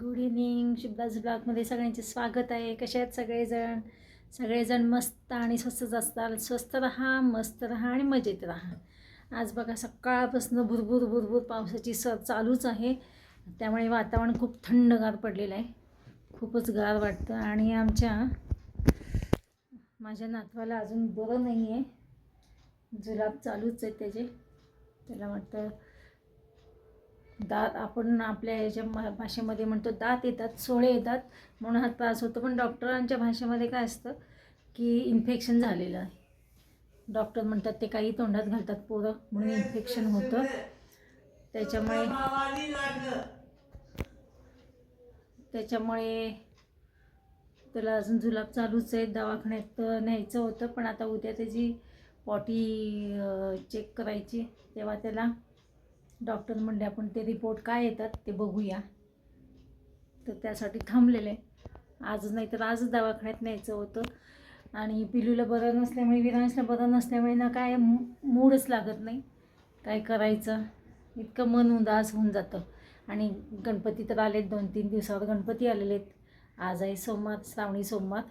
Good evening शुभदास ब्लॉगमध्ये सगळ्यांचे स्वागत आहे. कसे आहेत सगळेजण? सगळेजण मस्त आणि स्वस्तच असतात स्वस्त राहा मस्त राहा आणि मजेत राहा. आज बघा सकाळपासून भुरभुर भुरभुर पावसाची स चालूच आहे. त्यामुळे वातावरण खूप थंडगार पडलेलं आहे. खूपच गार वाटतं. आणि आमच्या माझ्या नातवाला अजून बरं नाही आहे जुलाब चालूच आहे त्याचे. त्याला वाटतं दात आपण आपल्या याच्या म- भाषेमध्ये म्हणतो दात येतात सोळे येतात म्हणून हा त्रास होतो. पण डॉक्टरांच्या भाषेमध्ये काय असतं की इन्फेक्शन झालेलं आहे. डॉक्टर म्हणतात ते काही तोंडात घालतात पोरं म्हणून इन्फेक्शन होतं. त्याच्यामुळे त्याच्यामुळे त्याला अजून जुलाब चालूच आहे. दवाखान्यात न्यायचं होतं पण आता उद्या त्याची पॉटी चेक करायची तेव्हा त्याला डॉक्टर म्हणले आपण ते रिपोर्ट काय येतात ते बघूया. तर त्यासाठी थांबलेले. आज नाही तर आजच दवाखान्यात न्यायचं होतं. आणि पिलूला बरं नसल्यामुळे विरांशला बरं नसल्यामुळे ना काय मू- मूडच लागत नाही. काय करायचं? इतकं मन उदास होऊन जातं. आणि गणपती तर आलेत दोन तीन दिवसावर गणपती आलेले आहेत. आज आहे सोमवार श्रावणी सोमवार.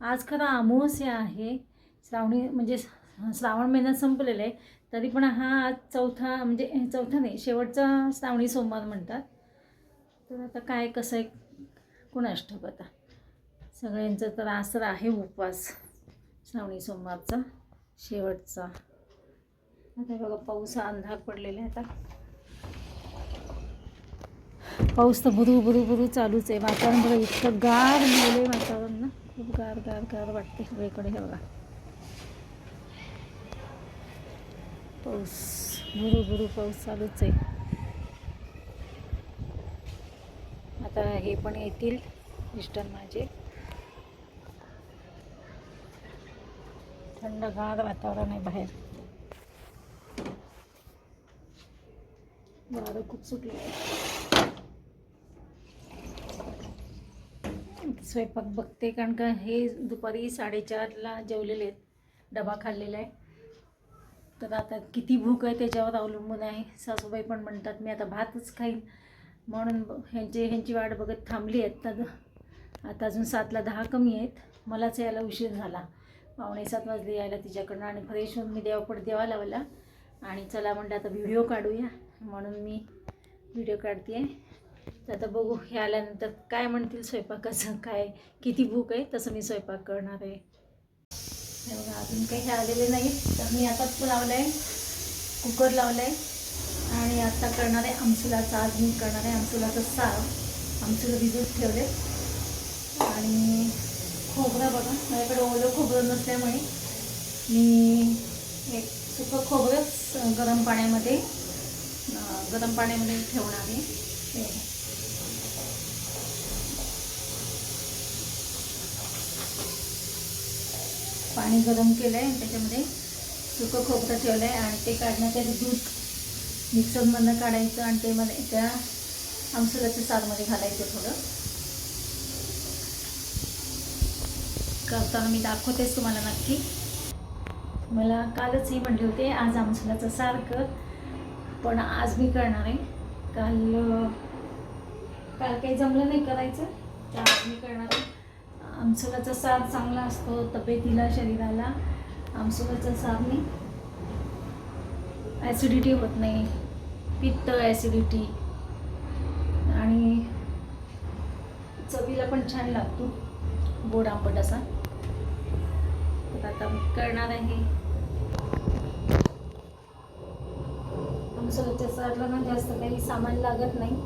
आज खरं अमावस्या आहे. श्रावणी म्हणजे श्रावण महिना संपलेला आहे. तरी पण हा आज चौथा म्हणजे चौथा नाही शेवटचा श्रावणी सोमवार म्हणतात. तर आता काय कसं आहे कुणास ठाऊक आता. सगळ्यांचं तर आसर आहे उपवास श्रावणी सोमवारचा शेवटचा. आता बघा पाऊस हा अंधार पडलेला आहे आता. पाऊस तर बुरू बुरू बुरू चालूच आहे. वातावरण बघा इतकं गार झालं आहे वातावरण ना. खूप गार गार गार वाटते सगळीकडे हे बघा. पाऊस भुरू पाऊस चालूच आहे. आता हे पण येतील मिस्टर माझे. थंडगार वातावरण आहे बाहेर. वारं खूप सुटलं आहे स्वयंपाक बघते कारण का हे दुपारी साडेचारला जेवलेले आहेत. डबा खाल्लेला आहे. तर आता किती भूक आहे त्याच्यावर अवलंबून आहे. सासूबाई पण म्हणतात मी आता भातच खाईन. म्हणून ब- ह्यांचे ह्यांची वाट बघत थांबली आहेत. तर आता अजून सातला दहा कमी आहेत. मलाच यायला उशीर झाला. पावणे सात वाजले यायला तिच्याकडनं आणि फ्रेश होऊन मी देवापट देवा लावला. आणि चला म्हणलं आता व्हिडिओ काढूया. म्हणून मी व्हिडिओ काढते आहे तर आता बघू हे आल्यानंतर काय म्हणतील स्वयंपाकाचं काय किती भूक आहे तसं मी स्वयंपाक करणार आहे. हे बघा अजून काही हे आलेले नाहीत तर मी आताच लावलं आहे कुकर लावलं आहे आणि आता करणार आहे आमसुलाचा आज मी करणार आहे आमसुलाचं सार. आमसुला भिजत ठेवले. आणि खोबरं बघा माझ्याकडे ओलं खोबरं नसल्यामुळे मी एक सुकं खोबरंच गरम पाण्यामध्ये गरम पाण्यामध्ये ठेवणार आहे हे बघा. पाणी गरम केलं आहे आणि त्याच्यामध्ये सुकं खोबरं ठेवलं आहे आणि ते काढणं त्याचं दूध. मिक्सरमधनं काढायचं आणि ते मध्ये त्या आमसुलाच्या सारमध्ये घालायचं थोडं. करताना मी दाखवतेच तुम्हाला नक्की. मला कालच ही म्हणली होते आज आमसुलाचं सार कर. पण आज मी करणार आहे. काल काल काही जमलं नाही करायचं तर आज मी करणार आहे. आमसुलाचा साथ चांगला असतो तब्येतीला शरीराला. आमसुलाचा सारने ॲसिडिटी होत नाही. पित्त ॲसिडिटी आणि चवीला पण छान लागतो. गोड आंबट असा. तर आता मी करणार आहे. आमसुलाच्या सारला ना जास्त काही सामान लागत नाही.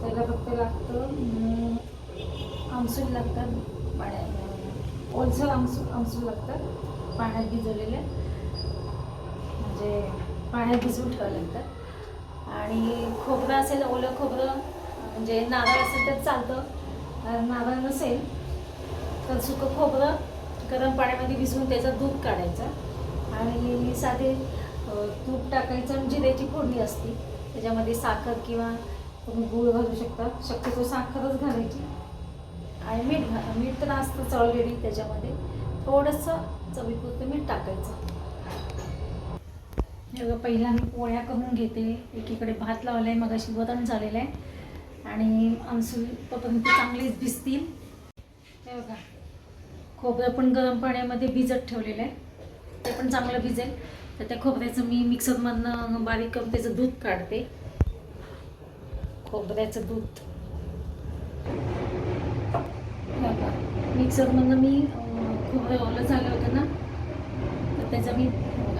त्याला फक्त लागतं आमसूल लागतात पाण्यात ओलसर आमसूल आमसूल लागतात पाण्यात भिजवलेले. म्हणजे पाण्यात भिजवून ठेवावं लागतात. आणि खोबरं असेल ओलं खोबरं म्हणजे नारळ असेल तर चालतं. नारळ नसेल तर सुकं खोबरं गरम पाण्यामध्ये भिजवून त्याचं दूध काढायचं. आणि साधे तूप टाकायचं आणि जिऱ्याची फोडणी असते. त्याच्यामध्ये साखर किंवा तुम्ही गूळ घालू शकता. शक्यतो साखरच घालायची. आणि मीठ घा मीठ तर असतंच ऑलरेडी त्याच्यामध्ये. थोडंसं चवीपुरतं मीठ टाकायचं. हे बघा पहिला मी पोळ्या करून घेते. एकीकडे भात लावला आहे मग अशी वरण झालेलं आहे. आणि आमसूल तोपर्यंत चांगलीच भिजतील. हे बघा खोबरं पण गरम पाण्यामध्ये भिजत ठेवलेलं आहे. ते पण चांगलं भिजेल. तर त्या खोबऱ्याचं मी मिक्सरमधनं बारीक करून त्याचं दूध काढते. खोबऱ्याचं दूध. हे बघा मिक्सरमधनं मी खोबरं ओलं झालं होतं ना तर त्याचं मी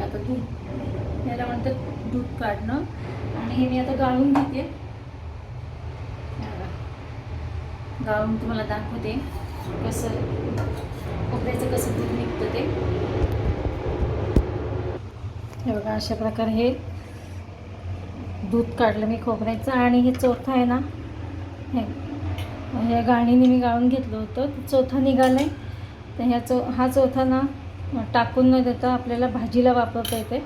आता दूध याला म्हणतात दूध काढणं. आणि हे मी आता गाळून घेते. गाळून तुम्हाला दाखवते कसं खोबऱ्याचं कसं दूध निघतं ते. हे बघा अशा प्रकारे हे दूध काढलं मी खोबऱ्याचं आणि हे चौथा आहे ना हे ह्या गाणीने मी गाळून घेतलं होतं. चौथा निघालं आहे तर ह्या चौ हा चौथा ना टाकून न देता आपल्याला भाजीला वापरता येते.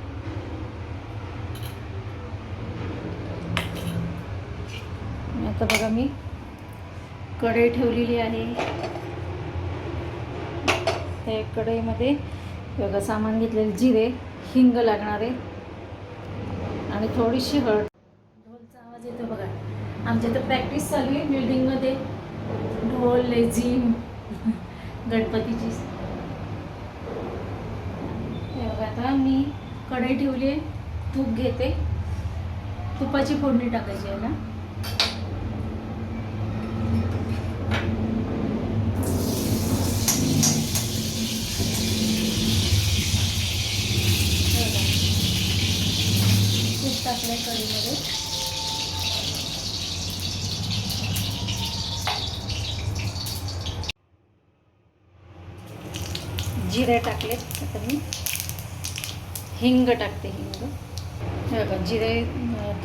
आता बघा मी कढई ठेवलेली आहे. त्या कढईमध्ये बघा सामान घेतलेले जिरे हिंग लागणारे आणि थोडीशी हळद. ढोलचा आवाज येतो बघा. आमच्या इथं प्रॅक्टिस चालू आहे बिल्डिंगमध्ये ढोल लेझीम गणपतीची. आता मी कढई ठेवली आहे तूप घेते. तुपाची फोडणी टाकायची आहे ना? टाकलं कढीमध्ये जिरे टाकले. आता मी हिंग टाकते हिंग. बघा जिरे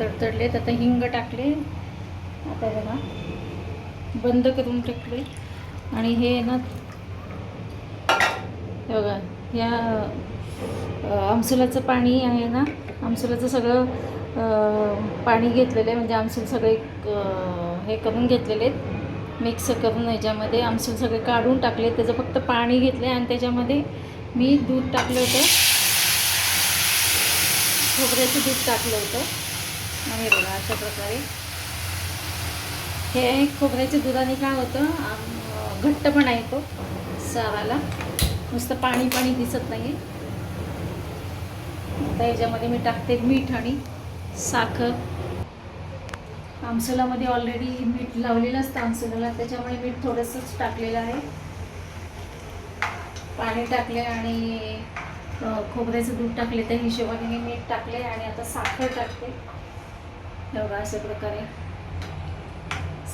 तडतडले तडतडलेत. आता हिंग टाकले. आता बघा बंद करून टाकले. आणि हे ना बघा या आमसुलाचं पाणी आहे ना आमसुलाचं सगळं पाणी घेतलेलं आहे. म्हणजे आमसूल सगळे हे करून घेतलेले आहेत. मिक्स करून याच्यामध्ये आमसूल सगळे काढून टाकले. त्याचं फक्त पाणी घेतलं आणि त्याच्यामध्ये मी दूध टाकलं होतं. खोबऱ्याचं दूध टाकलं होतं. आणि हे बघा अशा प्रकारे. हे खोबऱ्याच्या दुधाने काय होतं आम- घट्टपणा येतो साराला. नुसतं पाणी पाणी दिसत नाही आता याच्यामध्ये मी टाकते मीठ आणि साखर. आमसुलामध्ये ऑलरेडी मीठ लावलेलं असतं आमसुलाला त्याच्यामुळे मीठ थोडंसंच टाकलेलं आहे. पाणी टाकले आणि खोबऱ्याचं दूध टाकले त्या हिशोबाने मी मीठ टाकले आणि आता साखर टाकते. बघा अशा प्रकारे.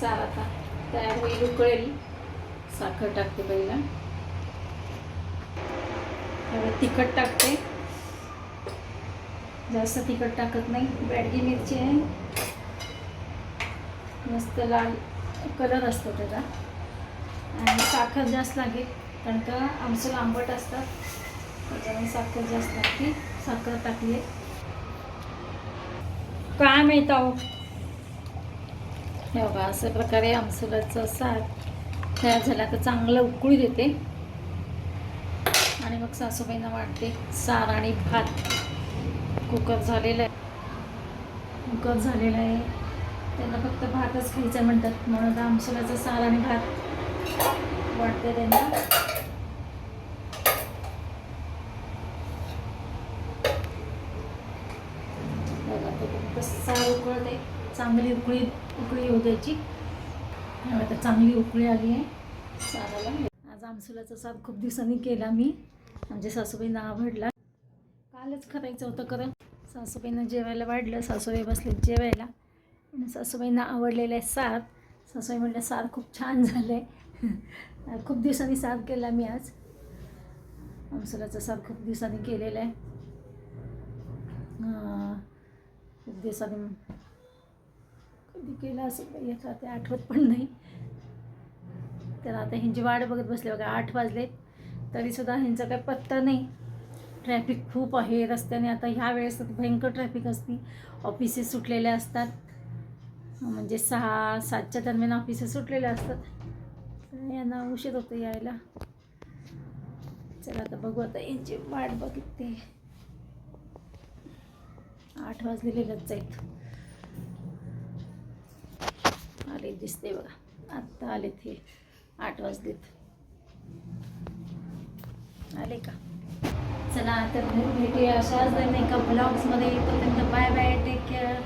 सार आता तयार होईल उकळेल. साखर टाकते पहिला. तिखट टाकते. जास्त तिखट टाकत नाही. बॅडगी मिरची आहे. मस्त लाल कलर असतो त्याचा. आणि साखर जास्त लागेल कारण का आमचं लांबट असतात त्याच्यामुळे साखर जास्त लागते साखर टाकली. काय माहीत आहो हे बघा अशा प्रकारे आमसुलाचं सार तयार झाला. तर चांगलं उकळी देते. आणि मग सासूबाईंना वाटते सार आणि भात. कुकर झालेला आहे. कुकर झालेला आहे. त्यांना फक्त भातच खायचं म्हणतात. म्हणून आता आमसुलाचं सार आणि भात वाटते त्यांना. बघा फक्त उकळते. चांगली उकळी उकळी येऊ द्यायची. आता चांगली उकळी आली आहे सालाला. आज आमसुलाचा सार खूप दिवसांनी केला मी. म्हणजे सासूबाईंना आवडला कालच करायचं होतं खरं. सासूबाईंना जेवायला वाढलं. सासूबाई बसले जेवायला. सासूबाईंना आवडलेलं आहे सार सासूबाई म्हटलं सार खूप छान झालं आहे खूप दिवसांनी सार केला मी आज. आमसुलाचा सार खूप दिवसांनी केलेला आहे. खूप दिवसांनी कधी केलं असेल काही आता ते आठवत पण नाही. तर आता ह्यांची वाट बघत बसले बघा आठ वाजलेत तरीसुद्धा ह्यांचा काही पत्ता नाही. ट्रॅफिक खूप आहे रस्त्याने. आता ह्या वेळेस भयंकर ट्रॅफिक असते. ऑफिसेस सुटलेल्या असतात. म्हणजे सहा सातच्या दरम्यान ऑफिस सुटलेले असतात यांना उशीर होतं यायला. चला आता बघू आता यांची वाट बघते. आठ वाजलेलेच आहेत. आले दिसते बघा. आत्ता आलेत हे आठ वाजलेत. आले का? चला तर भेटूया. अशाच का ब्लॉग्समध्ये तोपर्यंत बाय बाय टेक केअर